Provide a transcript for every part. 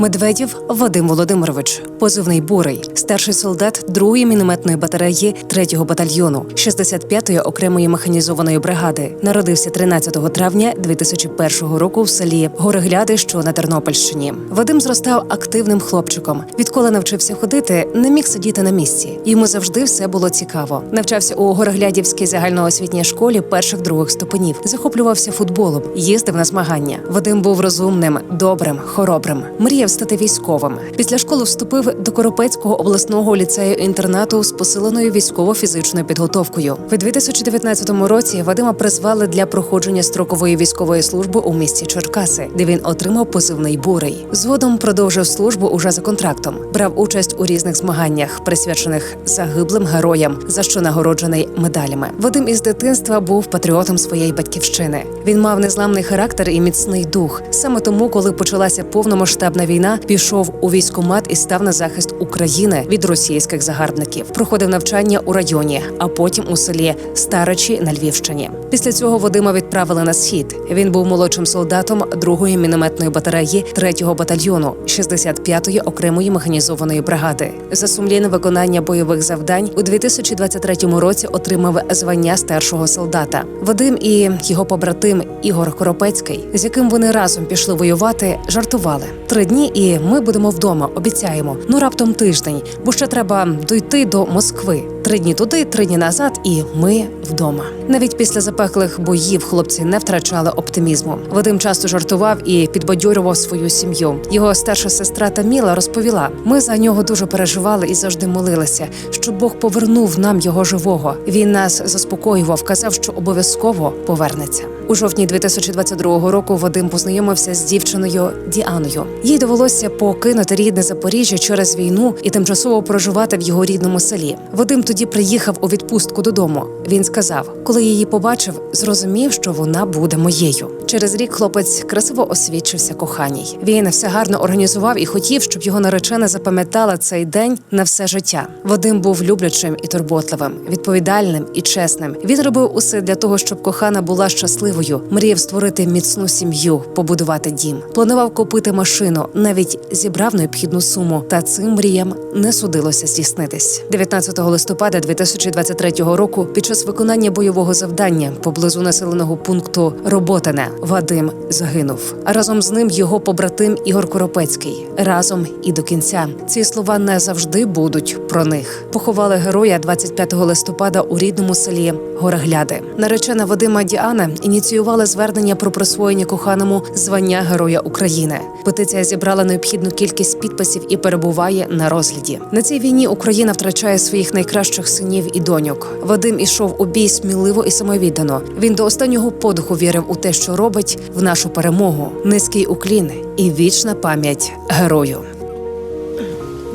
Медведєв Вадим Володимирович, позивний бурий, старший солдат 2-ї мінометної батареї 3-го батальйону 65-ї окремої механізованої бригади. Народився 13 травня 2001 року в селі Горегляди, що на Тернопільщині. Вадим зростав активним хлопчиком. Відколи навчився ходити, не міг сидіти на місці. Йому завжди все було цікаво. Навчався у Гореглядівській загальноосвітній школі перших других ступенів. Захоплювався футболом, їздив на змагання. Вадим був розумним, добрим, хоробрим. Мріяв стати військовим. Після школи вступив до Коропецького обласного ліцею інтернату з посиленою військово-фізичною підготовкою. У 2019 році Вадима призвали для проходження строкової військової служби у місті Черкаси, де він отримав позивний бурий. Згодом продовжив службу уже за контрактом. Брав участь у різних змаганнях, присвячених загиблим героям, за що нагороджений медалями. Вадим із дитинства був патріотом своєї батьківщини. Він мав незламний характер і міцний дух. Саме тому, коли почалася повномасштабна війна, пішов у військкомат і став на захист України від російських загарбників. Проходив навчання у районі, а потім у селі Старичі на Львівщині. Після цього Вадима відправили на схід. Він був молодшим солдатом 2-ї мінометної батареї 3-го батальйону 65-ї окремої механізованої бригади. За сумлінне виконання бойових завдань у 2023 році отримав звання старшого солдата. Вадим і його побратим Ігор Коропецький, з яким вони разом пішли воювати, жартували три дні, і ми будемо вдома. Обіцяємо. Ну раптом тиждень, бо ще треба дойти до Москви. Три дні туди, три дні назад, і ми вдома. Навіть після запеклих боїв хлопці не втрачали оптимізму. Вадим часто жартував і підбадьорював свою сім'ю. Його старша сестра Таміла розповіла: ми за нього дуже переживали і завжди молилися, щоб Бог повернув нам його живого. Він нас заспокоював, казав, що обов'язково повернеться. У жовтні 2022 року Вадим познайомився з дівчиною Діаною. Їй довелося покинути рідне Запоріжжя через війну і тимчасово проживати в його рідному селі. Вадим тоді приїхав у відпустку додому. Він сказав, коли її побачив, зрозумів, що вона буде моєю. Через рік хлопець красиво освідчився коханій. Він все гарно організував і хотів, щоб його наречена запам'ятала цей день на все життя. Вадим був люблячим і турботливим, відповідальним і чесним. Він робив усе для того, щоб кохана була щасливою, мріяв створити міцну сім'ю, побудувати дім. Планував купити машину, навіть зібрав необхідну суму. Та цим мріям не судилося здійснитись. 19 листопада 2023 року, під час виконання бойового завдання поблизу населеного пункту Роботине, Вадим загинув. А разом з ним його побратим Ігор Коропецький. Разом і до кінця. Ці слова не завжди будуть про них. Поховали героя 25 листопада у рідному селі Горегляди. Наречена Вадима Діана ініціювала звернення про присвоєння коханому звання Героя України. Петиція зібрала необхідну кількість підписів і перебуває на розгляді. На цій війні Україна втрачає своїх найкращих синів і доньок. Вадим ішов у бій сміливо і самовіддано. Він до останнього подиху вірив у те, що робить в нашу перемогу. Низький уклін і вічна пам'ять герою.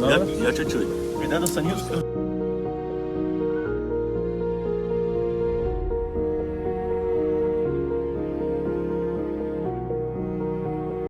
Я, я чуть-чуть. Піде до Санівського.